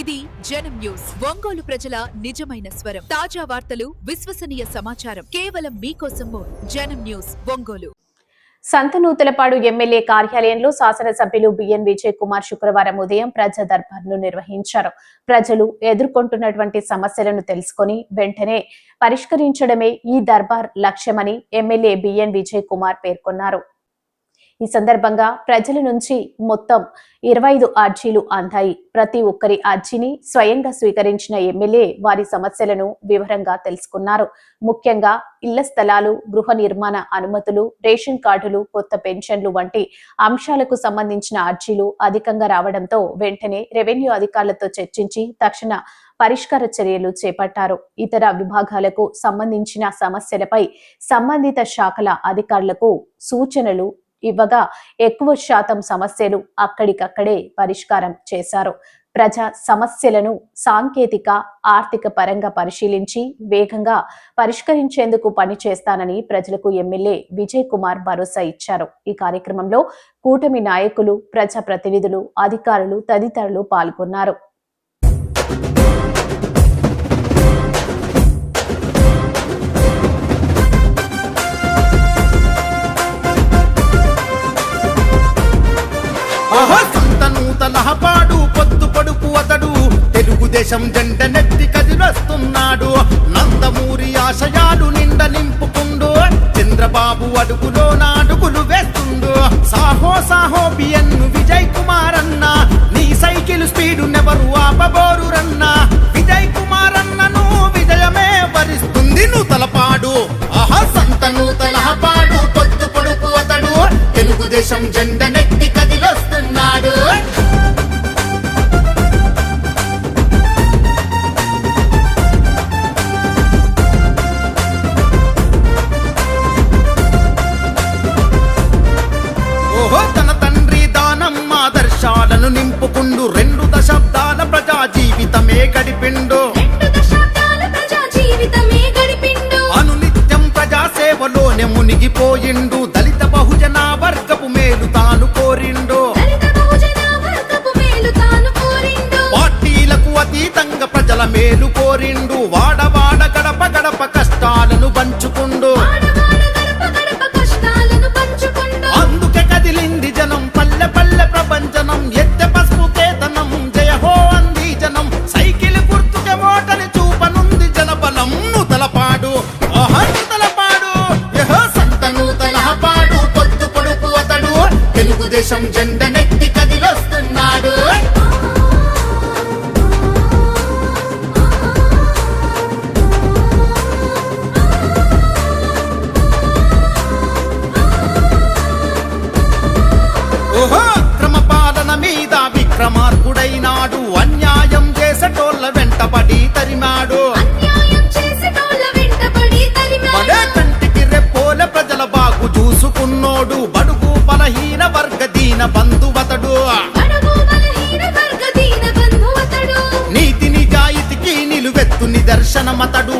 ఇది జనం న్యూస్. ఒంగోలు ప్రజల నిజమైన స్వరం. తాజా వార్తలు విశ్వసనీయ సమాచారం. కేవలం మీకోసము జనం న్యూస్ ఒంగోలు. సంతనూతలపాడు ఎమ్మెల్యే కార్యాలయంలో శాసనసభ్యులు బిఎన్ విజయ్ కుమార్ శుక్రవారం ఉదయం ప్రజా దర్బార్ను నిర్వహించారు. ప్రజలు ఎదుర్కొంటున్నటువంటి సమస్యలను తెలుసుకొని వెంటనే పరిష్కరించడమే ఈ దర్బార్ లక్ష్యమని ఎమ్మెల్యే బిఎన్ విజయ్ కుమార్ పేర్కొన్నారు. ఈ సందర్భంగా ప్రజల నుంచి మొత్తం ఇరవై ఐదు అర్జీలు అందాయి. ప్రతి ఒక్కరి అర్జీని స్వయంగా స్వీకరించిన ఎమ్మెల్యే వారి సమస్యలను వివరంగా తెలుసుకున్నారు. ముఖ్యంగా ఇళ్ళ స్థలాలు గృహ నిర్మాణ అనుమతులు రేషన్ కార్డులు కొత్త పెన్షన్లు వంటి అంశాలకు సంబంధించిన అర్జీలు అధికంగా రావడంతో వెంటనే రెవెన్యూ అధికారులతో చర్చించి తక్షణ పరిష్కార చర్యలు చేపట్టారు. ఇతర విభాగాలకు సంబంధించిన సమస్యలపై సంబంధిత శాఖల అధికారులకు సూచనలు ఇవ్వగా ఎక్కువ శాతం సమస్యలు అక్కడికక్కడే పరిష్కారం చేశారు. ప్రజా సమస్యలను సాంకేతిక ఆర్థిక పరంగా పరిశీలించి వేగంగా పరిష్కరించేందుకు పనిచేస్తానని ప్రజలకు ఎమ్మెల్యే విజయ్ కుమార్ భరోసా ఇచ్చారు. ఈ కార్యక్రమంలో కూటమి నాయకులు ప్రజా ప్రతినిధులు అధికారులు తదితరులు పాల్గొన్నారు. సంత పొత్తు పొద్దు పొడుపు అతడు. తెలుగుదేశం జంట నెత్తి కదిలొస్తున్నాడు. నందమూరి ఆశయాలు నిండ నింపుకుండు. చంద్రబాబు అడుగులో నాడుగులు వేస్తుండు. సాహో సాహో బియన్ను విజయ్ కుమార్ అన్న నీ సైకిల్ స్పీడు నెవరు ఆపబోరు రన్నా విజయ్ కుమార్ అన్నను విజయమే వరిస్తుంది నూతలపాడు. ఆహా సంత తలహపాడు పొత్తు పొద్దు పొడుపు అతడు. తెలుగుదేశం జెండ ఆదర్శాలను నింపుకుండు రెండు దశాబ్దాల ప్రజా జీవితమే గడిపిండు. అనునిత్యం ప్రజా సేవలోనే మునిగిపోయిండు. దళిత బహుజన వర్గపు మేలు కోసం జెండనెత్తి కదిలొస్తున్నాడు. ఓహో అక్రమ పాలన మీద విక్రమార్కుడైనాడు. అన్యాయం చేసటోళ్ళ వెంటపడి తరిమాడు. దర్శనమతడు.